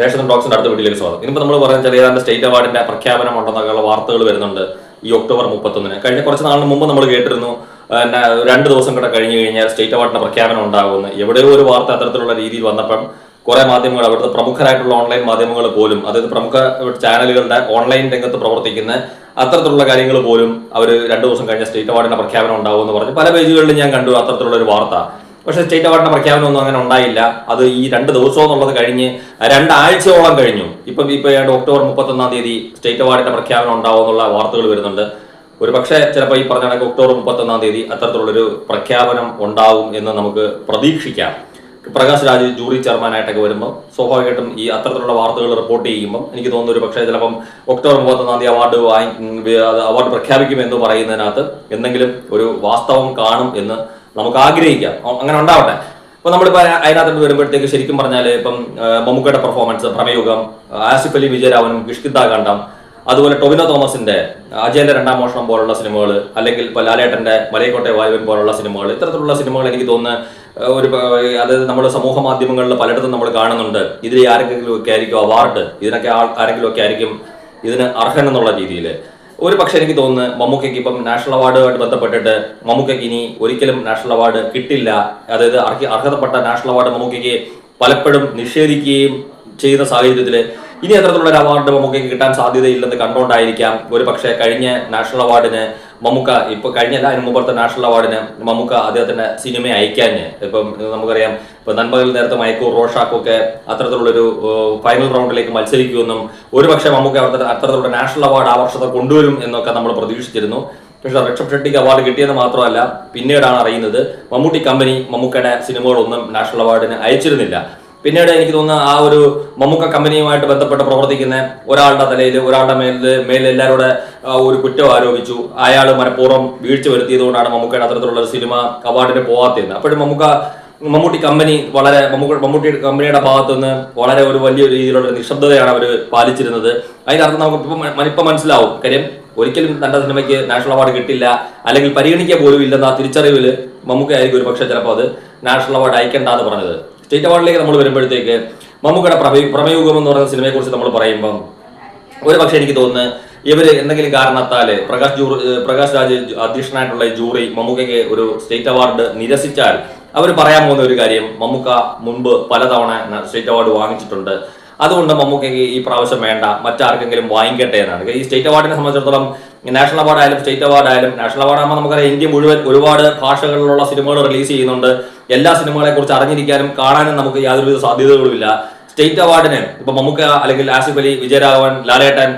ദേശം ടോക്സിന്റെ അടുത്ത വീട്ടിലേക്ക് സ്വാഗതം. ഇന്നിപ്പോൾ നമ്മൾ പറയാൻ ചെറിയ സ്റ്റേറ്റ് അവാർഡിന്റെ പ്രഖ്യാപനം ഉണ്ടെന്നൊക്കെയുള്ള വാർത്തകൾ വരുന്നുണ്ട് ഈ ഒക്ടോബർ മുപ്പത്തൊന്നിന്. കഴിഞ്ഞ കുറച്ച് നാളിന് മുമ്പ് നമ്മൾ കേട്ടിരുന്നു രണ്ട് ദിവസം കൂടെ കഴിഞ്ഞു കഴിഞ്ഞാൽ സ്റ്റേറ്റ് അവാർഡിന്റെ പ്രഖ്യാപനം ഉണ്ടാകുമെന്ന് എവിടെയോ ഒരു വാർത്ത അത്തരത്തിലുള്ള രീതിയിൽ വന്നപ്പം കുറെ മാധ്യമങ്ങൾ അവിടുത്തെ പ്രമുഖരായിട്ടുള്ള ഓൺലൈൻ മാധ്യമങ്ങൾ പോലും അതായത് പ്രമുഖ ചാനലുകളുടെ ഓൺലൈൻ രംഗത്ത് പ്രവർത്തിക്കുന്ന അത്തരത്തിലുള്ള കാര്യങ്ങൾ പോലും അവർ രണ്ടു ദിവസം കഴിഞ്ഞ സ്റ്റേറ്റ് അവാർഡിന്റെ പ്രഖ്യാപനം ഉണ്ടാകുമെന്ന് പറഞ്ഞ്. പല പേജുകളിലും ഞാൻ കണ്ടു അത്തരത്തിലുള്ള ഒരു വാർത്ത. പക്ഷെ സ്റ്റേറ്റ് അവാർഡിന്റെ പ്രഖ്യാപനമൊന്നും അങ്ങനെ ഉണ്ടായില്ല. അത് ഈ രണ്ട് ദിവസം എന്നുള്ളത് കഴിഞ്ഞ് രണ്ടാഴ്ചയോളം കഴിഞ്ഞു. ഇപ്പം ഇപ്പൊ ഏതാണ്ട് ഒക്ടോബർ മുപ്പത്തൊന്നാം തീയതി സ്റ്റേറ്റ് അവാർഡിന്റെ പ്രഖ്യാപനം ഉണ്ടാവും എന്നുള്ള വാർത്തകൾ വരുന്നുണ്ട്. ഒരു പക്ഷേ ചിലപ്പോൾ ഈ പറഞ്ഞ ഒക്ടോബർ മുപ്പത്തൊന്നാം തീയതി അത്തരത്തിലുള്ളൊരു പ്രഖ്യാപനം ഉണ്ടാവും എന്ന് നമുക്ക് പ്രതീക്ഷിക്കാം. പ്രകാശ് രാജ് ജൂറി ചെയർമാനായിട്ടൊക്കെ വരുമ്പോൾ സ്വാഭാവികമായിട്ടും ഈ അത്തരത്തിലുള്ള വാർത്തകൾ റിപ്പോർട്ട് ചെയ്യുമ്പോൾ എനിക്ക് തോന്നുന്നു ഒരു പക്ഷേ ചിലപ്പം ഒക്ടോബർ മുപ്പത്തൊന്നാം തീയതി അവാർഡ് വാങ്ങി അവാർഡ് പ്രഖ്യാപിക്കുമെന്ന് പറയുന്നതിനകത്ത് എന്തെങ്കിലും ഒരു വാസ്തവം കാണും എന്ന് നമുക്ക് ആഗ്രഹിക്കാം. അങ്ങനെ ഉണ്ടാവട്ടെ. ഇപ്പൊ നമ്മളിപ്പോ അതിനകത്ത് വരുമ്പോഴത്തേക്ക് ശരിക്കും പറഞ്ഞാൽ ഇപ്പം മമ്മൂക്കയുടെ പെർഫോമൻസ് പ്രമയുഗം ആസിഫ് അലി വിജയരാവനും കിഷ്കിന്ദ കണ്ടം അതുപോലെ ടൊവിനോ തോമസിന്റെ അജയന്റെ രണ്ടാം മോഷണം പോലുള്ള സിനിമകൾ അല്ലെങ്കിൽ ഇപ്പൊ ലാലേട്ടന്റെ മലയക്കോട്ടെ വായുവൻ പോലുള്ള സിനിമകൾ ഇത്തരത്തിലുള്ള സിനിമകൾ എനിക്ക് തോന്നുന്നു ഒരു അതായത് നമ്മുടെ സമൂഹ മാധ്യമങ്ങളിൽ പലയിടത്തും നമ്മൾ കാണുന്നുണ്ട്. ഇതിൽ ആരെങ്കിലും ഒക്കെ ആയിരിക്കും അവാർഡ് ഇതിനൊക്കെ ആരെങ്കിലും ഒക്കെ ആയിരിക്കും ഇതിന് അർഹൻ എന്നുള്ള രീതിയിൽ ഒരു പക്ഷേ എനിക്ക് തോന്നുന്നു മമ്മൂക്കയ്ക്ക് ഇപ്പം നാഷണൽ അവാർഡുമായിട്ട് ബന്ധപ്പെട്ടിട്ട് മമ്മൂക്കയ്ക്ക് ഇനി ഒരിക്കലും നാഷണൽ അവാർഡ് കിട്ടില്ല. അതായത് അർഹ- അർഹതപ്പെട്ട നാഷണൽ അവാർഡ് മമ്മൂക്കയ്ക്ക് പലപ്പോഴും നിഷേധിക്കുകയും ചെയ്യുന്ന സാഹചര്യത്തിൽ ഇനി അത്തരത്തിലുള്ള ഒരു അവാർഡ് മമ്മൂക്കയ്ക്ക് കിട്ടാൻ സാധ്യതയില്ലെന്ന് കണ്ടുകൊണ്ടായിരിക്കാം ഒരു പക്ഷേ കഴിഞ്ഞ നാഷണൽ അവാർഡിന് മമ്മൂക്ക ഇപ്പൊ കഴിഞ്ഞല്ല അതിന് മുമ്പത്തെ നാഷണൽ അവാർഡിന് മമ്മൂക്ക അദ്ദേഹത്തിന്റെ സിനിമ അയക്കാഞ്ഞ് ഇപ്പം നമുക്കറിയാം ഇപ്പൊ നൻപകൽ നേരത്തെ മയക്കൂർ റോഷാക്കൊക്കെ അത്തരത്തിലുള്ളൊരു ഫൈനൽ റൗണ്ടിലേക്ക് മത്സരിക്കുമെന്നും ഒരുപക്ഷെ മമ്മൂക്ക അത്തര- അത്തരത്തിലുള്ള നാഷണൽ അവാർഡ് ആ വർഷത്തെ കൊണ്ടുവരും എന്നൊക്കെ നമ്മൾ പ്രതീക്ഷിച്ചിരുന്നു. പക്ഷെ ഋഷഭ് ഷെട്ടിക്ക് അവാർഡ് കിട്ടിയെന്ന് മാത്രമല്ല പിന്നീടാണ് അറിയുന്നത് മമ്മൂട്ടി കമ്പനി മമ്മൂക്കയുടെ സിനിമകളൊന്നും നാഷണൽ അവാർഡിന് അയച്ചിരുന്നില്ല. പിന്നീട് എനിക്ക് തോന്നുന്നു ആ ഒരു മമ്മൂക്ക കമ്പനിയുമായിട്ട് ബന്ധപ്പെട്ട് പ്രവർത്തിക്കുന്ന ഒരാളുടെ തലയിൽ ഒരാളുടെ മേലിൽ മേലിൽ എല്ലാവരുടെ ഒരു കുറ്റം ആരോപിച്ചു. അയാൾ മനഃപൂർവം വീഴ്ച വരുത്തിയതുകൊണ്ടാണ് മമ്മൂക്കയുടെ അത്തരത്തിലുള്ള ഒരു സിനിമ അവാർഡിന് പോകാത്തത് അപ്പോഴും മമ്മൂക്ക മമ്മൂട്ടി കമ്പനി വളരെ മമ്മൂട്ടി കമ്പനിയുടെ ഭാഗത്തു നിന്ന് വളരെ ഒരു വലിയ രീതിയിലുള്ള നിശബ്ദതയാണ് അവർ പാലിച്ചിരുന്നത്. അതിനർത്ഥം നമുക്ക് ഇപ്പം മനസ്സിലാവും. കാര്യം ഒരിക്കലും തന്റെ സിനിമയ്ക്ക് നാഷണൽ അവാർഡ് കിട്ടില്ല. അല്ലെങ്കിൽ പരിഗണിക്കുക പോലും ഇല്ലെന്ന ആ തിരിച്ചറിവിൽ മമ്മൂക്കയായിരിക്കും ഒരു പക്ഷേ ചിലപ്പോൾ അത് നാഷണൽ അവാർഡ് അയക്കേണ്ട എന്ന് പറഞ്ഞത്. സ്റ്റേറ്റ് അവാർഡിലേക്ക് നമ്മൾ വരുമ്പോഴത്തേക്ക് മമ്മൂക്കയുടെ പ്രമേ പ്രമേയുഗം എന്ന് പറയുന്ന സിനിമയെ കുറിച്ച് നമ്മൾ പറയുമ്പം ഒരു പക്ഷേ എനിക്ക് തോന്നുന്നു ഇവർ എന്തെങ്കിലും കാരണത്താൽ പ്രകാശ് ജൂറി പ്രകാശ് രാജ് അധ്യക്ഷനായിട്ടുള്ള ജൂറി മമ്മൂക്കയ്ക്ക് ഒരു സ്റ്റേറ്റ് അവാർഡ് നിരസിച്ചാൽ അവർ പറയാൻ പോകുന്ന ഒരു കാര്യം മമ്മൂക്ക മുൻപ് പലതവണ സ്റ്റേറ്റ് അവാർഡ് വാങ്ങിച്ചിട്ടുണ്ട്. അതുകൊണ്ട് മമ്മൂക്കയ്ക്ക് ഈ പ്രാവശ്യം വേണ്ട മറ്റാർക്കെങ്കിലും വാങ്ങിക്കട്ടെ എന്നാണ്. ഈ സ്റ്റേറ്റ് അവാർഡിനെ സംബന്ധിച്ചിടത്തോളം നാഷണൽ അവാർഡ് ആയാലും സ്റ്റേറ്റ് അവാർഡ് ആയാലും നാഷണൽ അവാർഡ് ആകുമ്പോൾ നമുക്കറിയാം ഇന്ത്യ മുഴുവൻ ഒരുപാട് ഭാഷകളിലുള്ള സിനിമകൾ റിലീസ് ചെയ്യുന്നുണ്ട്. എല്ലാ സിനിമകളെ കുറിച്ച് അറിഞ്ഞിരിക്കാനും കാണാനും നമുക്ക് യാതൊരുവിധ സാധ്യതകളുമില്ല. സ്റ്റേറ്റ് അവാർഡിന് ഇപ്പൊ മമ്മൂക്ക അല്ലെങ്കിൽ ആസിഫ് അലി വിജയരാഘവൻ ലാലേട്ടൻ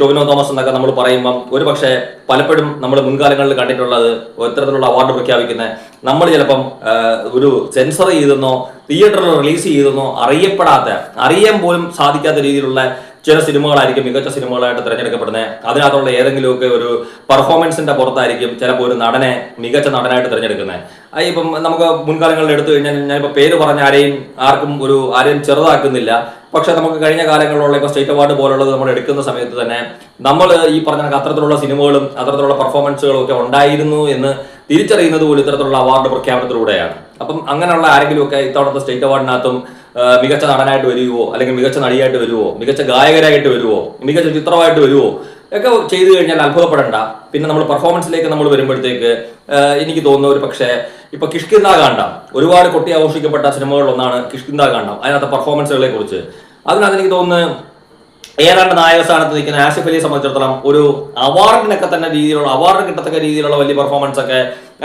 ടോവിനോ തോമസ് എന്നൊക്കെ നമ്മൾ പറയുമ്പം ഒരു പക്ഷേ പലപ്പോഴും നമ്മൾ മുൻകാലങ്ങളിൽ കണ്ടിട്ടുള്ളത് ഇത്തരത്തിലുള്ള അവാർഡ് പ്രഖ്യാപിക്കുന്ന നമ്മൾ ചിലപ്പം ഒരു സെൻസർ ചെയ്തെന്നോ തിയേറ്ററിൽ റിലീസ് ചെയ്തെന്നോ അറിയപ്പെടാത്ത അറിയാൻ പോലും സാധിക്കാത്ത രീതിയിലുള്ള ചില സിനിമകളായിരിക്കും മികച്ച സിനിമകളായിട്ട് തിരഞ്ഞെടുക്കപ്പെടുന്നത്. അതിനകത്തുള്ള ഏതെങ്കിലുമൊക്കെ ഒരു പെർഫോമൻസിന്റെ പുറത്തായിരിക്കും ചിലപ്പോൾ ഒരു നടനെ മികച്ച നടനായിട്ട് തിരഞ്ഞെടുക്കുന്നത്. ഇപ്പം നമുക്ക് മുൻകാലങ്ങളിൽ എടുത്തു കഴിഞ്ഞാൽ ഞാനിപ്പോൾ പേര് പറഞ്ഞ ആരെയും ആർക്കും ഒരു ആരെയും ചെറുതാക്കുന്നില്ല. പക്ഷെ നമുക്ക് കഴിഞ്ഞ കാലങ്ങളിലുള്ള ഇപ്പോൾ സ്റ്റേറ്റ് അവാർഡ് പോലുള്ളത് നമ്മൾ എടുക്കുന്ന സമയത്ത് തന്നെ നമ്മൾ ഈ പറഞ്ഞ അത്തരത്തിലുള്ള സിനിമകളും അത്തരത്തിലുള്ള പെർഫോമൻസുകളും ഒക്കെ ഉണ്ടായിരുന്നു എന്ന് തിരിച്ചറിയുന്നത് പോലും ഇത്തരത്തിലുള്ള അവാർഡ് പ്രഖ്യാപനത്തിലൂടെയാണ്. അപ്പം അങ്ങനെയുള്ള ആരെങ്കിലും ഒക്കെ ഇത്തവണത്തെ സ്റ്റേറ്റ് അവാർഡിനകത്തും മികച്ച നടനായിട്ട് വരുവോ അല്ലെങ്കിൽ മികച്ച നടിയായിട്ട് വരുവോ മികച്ച ഗായകരായിട്ട് വരുവോ മികച്ച ചിത്രമായിട്ട് വരുവോ ഒക്കെ ചെയ്തു കഴിഞ്ഞാൽ അത്ഭുതപ്പെടേണ്ട. പിന്നെ നമ്മൾ പെർഫോമൻസിലേക്ക് നമ്മൾ വരുമ്പോഴത്തേക്ക് എനിക്ക് തോന്നുന്ന ഒരു പക്ഷേ ഇപ്പൊ കിഷ്കിന്ദ കാണ്ടാം ഒരുപാട് കൊട്ടി ആഘോഷിക്കപ്പെട്ട സിനിമകളിൽ ഒന്നാണ് കിഷ്കിന്ദ കാണ്ടാം അതിനകത്തെ പെർഫോമൻസുകളെ കുറിച്ച് അതിനകത്ത് എനിക്ക് തോന്നുന്നു ഏതാണ്ട് നായക സ്ഥാനത്ത് നിൽക്കുന്ന ആസിഫ് അലിയെ സംബന്ധിച്ചിടത്തോളം ഒരു അവാർഡിനൊക്കെ തന്നെ രീതിയിലുള്ള അവാർഡ് കിട്ടത്തക്ക രീതിയിലുള്ള വലിയ പെർഫോമൻസ് ഒക്കെ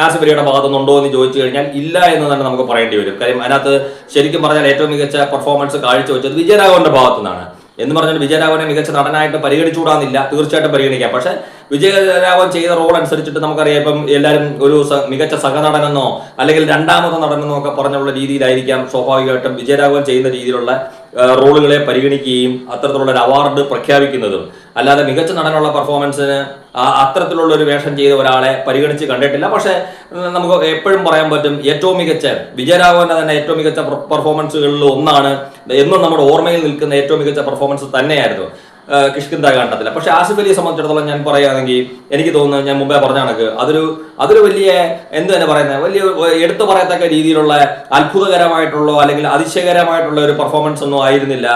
ആസിഫ് അലിയുടെ ഭാഗത്തുനിന്നുണ്ടോ എന്ന് ചോദിച്ചു കഴിഞ്ഞാൽ ഇല്ല എന്ന് തന്നെ നമുക്ക് പറയേണ്ടി വരും. കാര്യം അതിനകത്ത് ശരിക്കും പറഞ്ഞാൽ ഏറ്റവും മികച്ച പെർഫോമൻസ് കാഴ്ചവെച്ചത് വിജയരാഘവന്റെ ഭാഗത്തു നിന്നാണ് എന്ന് പറഞ്ഞാൽ വിജയരാഘവനെ മികച്ച നടനായിട്ട് പരിഗണിച്ചുകൂടാന്നില്ല തീർച്ചയായിട്ടും പരിഗണിക്കാം. പക്ഷെ വിജയരാഘവൻ ചെയ്ത റോൾ അനുസരിച്ചിട്ട് നമുക്കറിയാം ഇപ്പം എല്ലാവരും ഒരു മികച്ച സഹനടനെന്നോ അല്ലെങ്കിൽ രണ്ടാമത്തെ നടനെന്നോ ഒക്കെ പറഞ്ഞുള്ള രീതിയിലായിരിക്കാം സ്വാഭാവികമായിട്ടും വിജയരാഘവൻ ചെയ്യുന്ന രീതിയിലുള്ള റോളുകളെ പരിഗണിക്കുകയും അത്തരത്തിലുള്ള ഒരു അവാർഡ് പ്രഖ്യാപിക്കുന്നതും. അല്ലാതെ മികച്ച നടനുള്ള പെർഫോമൻസിന് അത്തരത്തിലുള്ള ഒരു വേഷം ചെയ്ത ഒരാളെ പരിഗണിച്ച് കണ്ടിട്ടില്ല. പക്ഷേ നമുക്ക് എപ്പോഴും പറയാൻ പറ്റും ഏറ്റവും മികച്ച വിജയരാഘവന്റെ തന്നെ ഏറ്റവും മികച്ച പെർഫോമൻസുകളിൽ ഒന്നാണ് എന്നും നമ്മുടെ ഓർമ്മയിൽ നിൽക്കുന്ന ഏറ്റവും മികച്ച പെർഫോമൻസ് തന്നെയായിരുന്നു. കിഷ്കിന്ത കണ്ടത്തില്ല. പക്ഷെ ആസിഫ് അലിയെ സംബന്ധിച്ചിടത്തോളം ഞാൻ പറയുകയാണെങ്കിൽ എനിക്ക് തോന്നുന്നത് ഞാൻ മുമ്പേ പറഞ്ഞ കണക്ക്. അതൊരു അതൊരു വലിയ എന്ത് തന്നെ പറയുന്നത് വലിയ എടുത്തു പറയത്തക്ക രീതിയിലുള്ള അത്ഭുതകരമായിട്ടുള്ള അല്ലെങ്കിൽ അതിശയകരമായിട്ടുള്ള ഒരു പെർഫോമൻസ് ഒന്നും ആയിരുന്നില്ല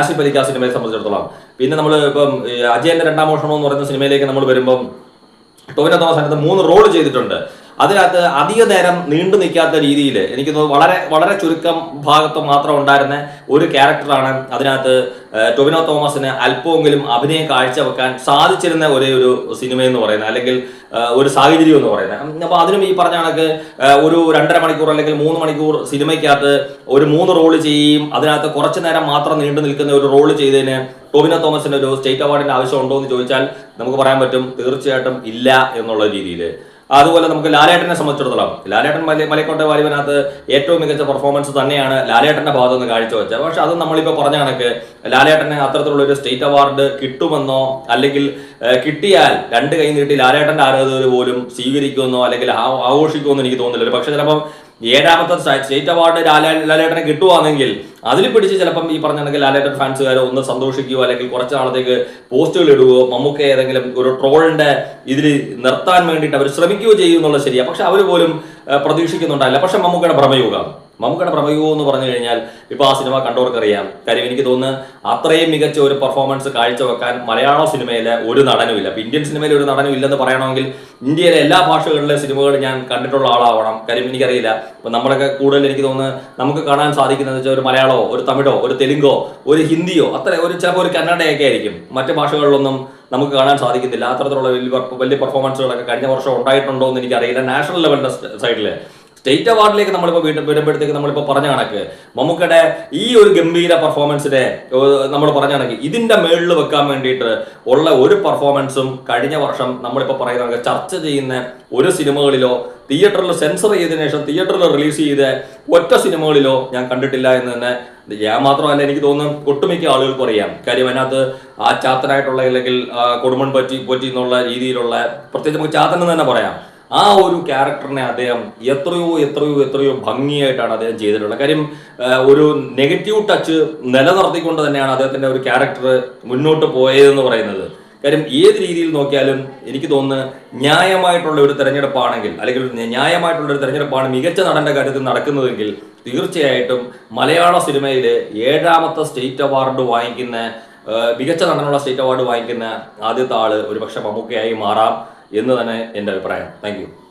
ആസിഫ് അലിക്ക് ആ സിനിമയെ സംബന്ധിച്ചിടത്തോളം. പിന്നെ നമ്മൾ ഇപ്പം അജയന്റെ രണ്ടാം മോഷണം എന്ന് പറയുന്ന സിനിമയിലേക്ക് നമ്മൾ വരുമ്പം ടോവിനോ തോമസ് അതിനകത്ത് മൂന്ന് റോൾ ചെയ്തിട്ടുണ്ട്. അതിനകത്ത് അധിക നേരം നീണ്ടു നിൽക്കാത്ത രീതിയിൽ എനിക്ക് വളരെ വളരെ ചുരുക്കം ഭാഗത്ത് മാത്രം ഉണ്ടായിരുന്ന ഒരു ക്യാരക്ടറാണ് അതിനകത്ത് ടൊവിനോ തോമസിന് അല്പമെങ്കിലും അഭിനയം കാഴ്ചവെക്കാൻ സാധിച്ചിരുന്ന ഒരേ ഒരു സിനിമ എന്ന് പറയുന്നത് അല്ലെങ്കിൽ ഒരു സാഹചര്യം എന്ന് പറയുന്നത്. അപ്പോൾ അതിനും ഈ പറഞ്ഞ കണക്ക് ഒരു രണ്ടര മണിക്കൂർ അല്ലെങ്കിൽ മൂന്ന് മണിക്കൂർ സിനിമയ്ക്കകത്ത് ഒരു മൂന്ന് റോൾ ചെയ്യും അതിനകത്ത് കുറച്ച് നേരം മാത്രം നീണ്ടു നിൽക്കുന്ന ഒരു റോൾ ചെയ്തതിന് ടോവിനോ തോമസിന് ഒരു സ്റ്റേറ്റ് അവാർഡിന്റെ ആവശ്യം ഉണ്ടോ എന്ന് ചോദിച്ചാൽ നമുക്ക് പറയാൻ പറ്റും തീർച്ചയായിട്ടും ഇല്ല എന്നുള്ള രീതിയിൽ. അതുപോലെ നമുക്ക് ലാലേട്ടനെ സംബന്ധിച്ചിടത്തോളം ലാലേട്ടൻ മലയ മലക്കോട്ടെ വാലിബനകത്ത് ഏറ്റവും മികച്ച പെർഫോമൻസ് തന്നെയാണ് ലാലേട്ടന്റെ ഭാഗത്ത് നിന്ന് കാഴ്ചവെച്ചത്. പക്ഷെ അത് നമ്മളിപ്പോൾ പറഞ്ഞ കണക്ക് ലാലേട്ടന് അത്തരത്തിലുള്ള ഒരു സ്റ്റേറ്റ് അവാർഡ് കിട്ടുമെന്നോ അല്ലെങ്കിൽ കിട്ടിയാൽ രണ്ട് കൈ നീട്ടി ലാലേട്ടന്റെ ആരാധകർ പോലും സ്വീകരിക്കുമെന്നോ അല്ലെങ്കിൽ ആഘോഷിക്കുമെന്നോ എനിക്ക് തോന്നുന്നില്ല. പക്ഷെ ചിലപ്പം ഏഴാമത്തെ സ്റ്റേറ്റ് അവാർഡ് ലാലേ ലാലേട്ടനെ കിട്ടുവാണെങ്കിൽ അതിൽ പിടിച്ച് ചിലപ്പം ഈ പറഞ്ഞ ലാലേട്ടൻ ഫാൻസുകാരോ ഒന്ന് സന്തോഷിക്കുകയോ അല്ലെങ്കിൽ കുറച്ച് നാളത്തേക്ക് പോസ്റ്റുകൾ ഇടുകയോ മമ്മൂക്ക ഏതെങ്കിലും ഒരു ട്രോളിന്റെ ഇതിൽ നിർത്താൻ വേണ്ടിയിട്ട് അവർ ശ്രമിക്കുകയോ ചെയ്യുമെന്നുള്ളത് ശരിയാണ് പക്ഷെ അവർ പോലും പ്രതീക്ഷിക്കുന്നുണ്ടല്ല പക്ഷെ മമ്മൂക്കയുടെ ഭ്രമയുഗം. മമ്മൂക്കയുടെ പ്രഭയോ എന്ന് പറഞ്ഞു കഴിഞ്ഞാൽ ഇപ്പൊ ആ സിനിമ കണ്ടവർക്കറിയാം. കാര്യം എനിക്ക് തോന്നുന്നു അത്രയും മികച്ച ഒരു പെർഫോമൻസ് കാഴ്ചവെക്കാൻ മലയാള സിനിമയിലെ ഒരു നടനുമില്ല. ഇപ്പൊ ഇന്ത്യൻ സിനിമയിൽ ഒരു നടനും ഇല്ലെന്ന് പറയണമെങ്കിൽ ഇന്ത്യയിലെ എല്ലാ ഭാഷകളിലെ സിനിമകൾ ഞാൻ കണ്ടിട്ടുള്ള ആളാവണം. കാര്യം എനിക്കറിയില്ല. ഇപ്പൊ നമ്മളൊക്കെ കൂടുതൽ എനിക്ക് തോന്നുന്നു നമുക്ക് കാണാൻ സാധിക്കുന്നത് വെച്ചാൽ ഒരു മലയാളമോ ഒരു തമിഴോ ഒരു തെലുങ്കോ ഒരു ഹിന്ദിയോ അത്ര ഒരു ചിലപ്പോൾ ഒരു കന്നഡയൊക്കെ ആയിരിക്കും. മറ്റു ഭാഷകളിലൊന്നും നമുക്ക് കാണാൻ സാധിക്കുന്നില്ല അത്തരത്തിലുള്ള വലിയ വലിയ പെർഫോമൻസുകളൊക്കെ കഴിഞ്ഞ വർഷം ഉണ്ടായിട്ടുണ്ടോ എന്ന് എനിക്കറിയില്ല. നാഷണൽ ലെവലിന്റെ സൈഡിൽ സ്റ്റേറ്റ് അവാർഡിലേക്ക് നമ്മളിപ്പോൾ വീണ്ടും വരുമ്പോഴത്തേക്ക് നമ്മളിപ്പോൾ പറഞ്ഞ കണക്ക്. മമ്മൂക്കയുടെ ഈ ഒരു ഗംഭീര പെർഫോമൻസിനെ നമ്മൾ പറഞ്ഞ കണക്ക്. ഇതിന്റെ മേളിൽ വെക്കാൻ വേണ്ടിയിട്ട് ഉള്ള ഒരു പെർഫോമൻസും കഴിഞ്ഞ വർഷം നമ്മളിപ്പോൾ പറയുന്ന കണക്ക്. ചർച്ച ചെയ്യുന്ന ഒരു സിനിമകളിലോ തിയേറ്ററിൽ സെൻസർ ചെയ്തതിനു ശേഷം തിയേറ്ററിൽ റിലീസ് ചെയ്ത ഒറ്റ സിനിമകളിലോ ഞാൻ കണ്ടിട്ടില്ല എന്ന് തന്നെ ഞാൻ മാത്രമല്ല എനിക്ക് തോന്നുന്നു ഒട്ടുമിക്ക ആളുകൾക്കും അറിയാം. കാര്യം അതിനകത്ത് ആ ചാത്തനായിട്ടുള്ള അല്ലെങ്കിൽ കൊടുമൺ പറ്റി പറ്റി എന്നുള്ള രീതിയിലുള്ള പ്രത്യേകിച്ച് നമുക്ക് ചാത്തൻ എന്ന് തന്നെ പറയാം. ആ ഒരു ക്യാരക്ടറിനെ അദ്ദേഹം എത്രയോ എത്രയോ എത്രയോ ഭംഗിയായിട്ടാണ് അദ്ദേഹം ചെയ്തിട്ടുള്ളത്. കാര്യം ഒരു നെഗറ്റീവ് ടച്ച് നിലനിർത്തിക്കൊണ്ട് തന്നെയാണ് അദ്ദേഹത്തിന്റെ ഒരു ക്യാരക്ടർ മുന്നോട്ട് പോയതെന്ന് പറയുന്നത്. കാര്യം ഏത് രീതിയിൽ നോക്കിയാലും എനിക്ക് തോന്നുന്നു ന്യായമായിട്ടുള്ള ഒരു തെരഞ്ഞെടുപ്പാണെങ്കിൽ അല്ലെങ്കിൽ ന്യായമായിട്ടുള്ള ഒരു തെരഞ്ഞെടുപ്പാണ് മികച്ച നടന്റെ കാര്യത്തിൽ നടക്കുന്നതെങ്കിൽ തീർച്ചയായിട്ടും മലയാള സിനിമയിലെ ഏഴാമത്തെ സ്റ്റേറ്റ് അവാർഡ് വാങ്ങിക്കുന്ന മികച്ച നടനുള്ള സ്റ്റേറ്റ് അവാർഡ് വാങ്ങിക്കുന്ന ആദ്യത്തെ ആൾ ഒരുപക്ഷെ മമ്മൂക്കയായി മാറാം. എന്ന് തന്നെ എന്റെ അഭിപ്രായം. താങ്ക്